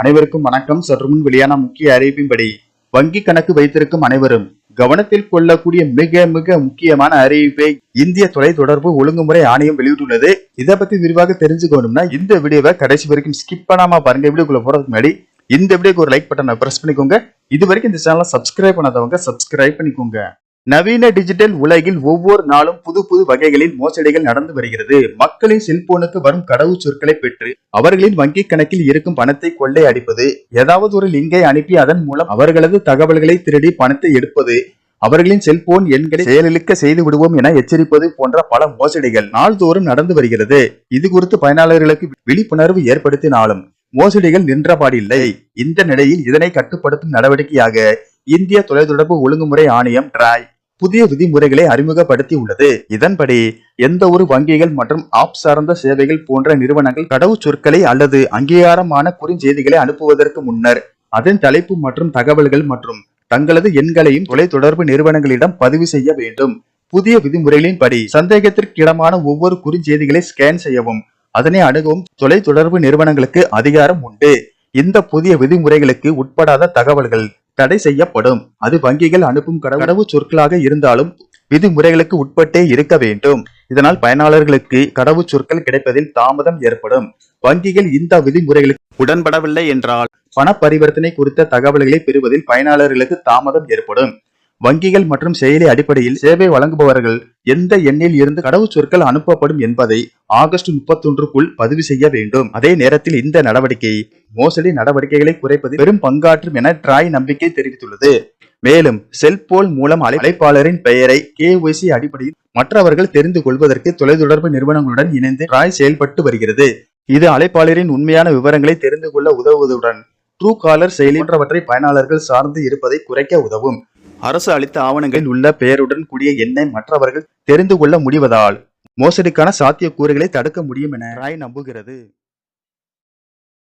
அனைவருக்கும் வணக்கம். சற்று முன் வெளியான முக்கிய அறிவிப்பின்படி வங்கி கணக்கு வைத்திருக்கும் அனைவரும் கவனத்தில் கொள்ளக்கூடிய மிக மிக முக்கியமான அறிவிப்பை இந்திய தொலைத்தொடர்பு ஒழுங்குமுறை ஆணையம் வெளியிட்டுள்ளது. இதை பத்தி விரிவாக தெரிஞ்சுக்கணும்னா இந்த வீடியோவை கடைசி வரைக்கும் ஸ்கிப் பண்ணாம பாருங்க. வீடியோக்குள்ள போறதுக்கு முன்னாடி இந்த வீடியோக்கு ஒரு லைக் பட்டனை பிரஸ் பண்ணிக்கோங்க. இது வரைக்கும் இந்த சேனலை சப்ஸ்கிரைப் பண்ணாதவங்க சப்ஸ்கிரைப் பண்ணிக்கோங்க. நவீன டிஜிட்டல் உலகில் ஒவ்வொரு நாளும் புது புது வகைகளில் மோசடிகள் நடந்து வருகிறது. மக்களின் செல்போனுக்கு வரும் கடவுச் சொற்களை பெற்று அவர்களின் வங்கி கணக்கில் இருக்கும் பணத்தை கொள்ளை அடிப்பது ஏதாவது ஒரு லிங்கை அனுப்பி அதன் மூலம் அவர்களது தகவல்களை திருடி பணத்தை எடுப்பது அவர்களின் செல்போன் எண்களை செயலிழக்க செய்து விடுவோம் என எச்சரிப்பது போன்ற பல மோசடிகள் நாள்தோறும் நடந்து வருகிறது. இது குறித்து பயனாளர்களுக்கு விழிப்புணர்வு ஏற்படுத்தினாலும் மோசடிகள் நின்றபாடில்லை. இந்த நிலையில் இதனை கட்டுப்படுத்தும் நடவடிக்கையாக இந்திய தொலைத்தொடர்பு ஒழுங்குமுறை ஆணையம் டிராய் புதிய விதிமுறைகளை அறிமுகப்படுத்தி உள்ளது இதன்படி எந்த ஒரு வங்கிகள் மற்றும் ஆப் சார்ந்த சேவைகள் போன்ற நிறுவனங்கள் கடவுச் சொற்களை அல்லது அங்கீகாரமான குறுஞ்செய்திகளை அனுப்புவதற்கு முன்னர் அதன் தலைப்பு மற்றும் தகவல்கள் மற்றும் தங்களது எண்களையும் தொலைத்தொடர்பு நிறுவனங்களிடம் பதிவு செய்ய வேண்டும். புதிய விதிமுறைகளின்படி சந்தேகத்திற்கிடமான ஒவ்வொரு குறுஞ்செய்திகளை ஸ்கேன் செய்யவும் அதனை அணுகவும் தொலைத்தொடர்பு நிறுவனங்களுக்கு அதிகாரம் உண்டு. இந்த புதிய விதிமுறைகளுக்கு உட்படாத தகவல்கள் தடை செய்யப்படும். அது வங்கிகள் அனுப்பும் கடவு சொற்களாக இருந்தாலும் விதிமுறைகளுக்கு உட்பட்டே இருக்க வேண்டும். இதனால் பயனாளர்களுக்கு கடவு சொற்கள் கிடைப்பதில் தாமதம் ஏற்படும். வங்கிகள் இந்த விதிமுறைகளுக்கு உடன்படவில்லை என்றால் பண பரிவர்த்தனை குறித்த தகவல்களை பெறுவதில் பயனாளர்களுக்கு தாமதம் ஏற்படும். வங்கிகள் மற்றும் செயலி அடிப்படையில் சேவை வழங்குபவர்கள் எந்த எண்ணில் இருந்து கடவுச் சொற்கள் அனுப்பப்படும் என்பதை ஆகஸ்ட் முப்பத்தொன்றுக்குள் பதிவு செய்ய வேண்டும். அதே நேரத்தில் இந்த நடவடிக்கை மோசடி நடவடிக்கைகளை குறைப்பது பெரும் பங்காற்றும் என ட்ராய் நம்பிக்கை தெரிவித்துள்ளது. மேலும் செல்போன் மூலம் அழைப்பாளரின் பெயரை கேஒய்சி அடிப்படையில் மற்றவர்கள் தெரிந்து கொள்வதற்கு தொலைத்தொடர்பு நிறுவனங்களுடன் இணைந்து ட்ராய் செயல்பட்டு வருகிறது. இது அழைப்பாளரின் உண்மையான விவரங்களை தெரிந்து கொள்ள உதவுவதுடன் ட்ரூ காலர் செயலி போன்றவற்றை பயனாளர்கள் சார்ந்து இருப்பதை குறைக்க உதவும். அரசு அளித்த ஆவணங்களில் உள்ள பெயருடன் கூடிய எண்ணை மற்றவர்கள் தெரிந்து கொள்ள முடிவதால் மோசடிக்கான சாத்தியக்கூறுகளை தடுக்க முடியும் என ராய் நம்புகிறது.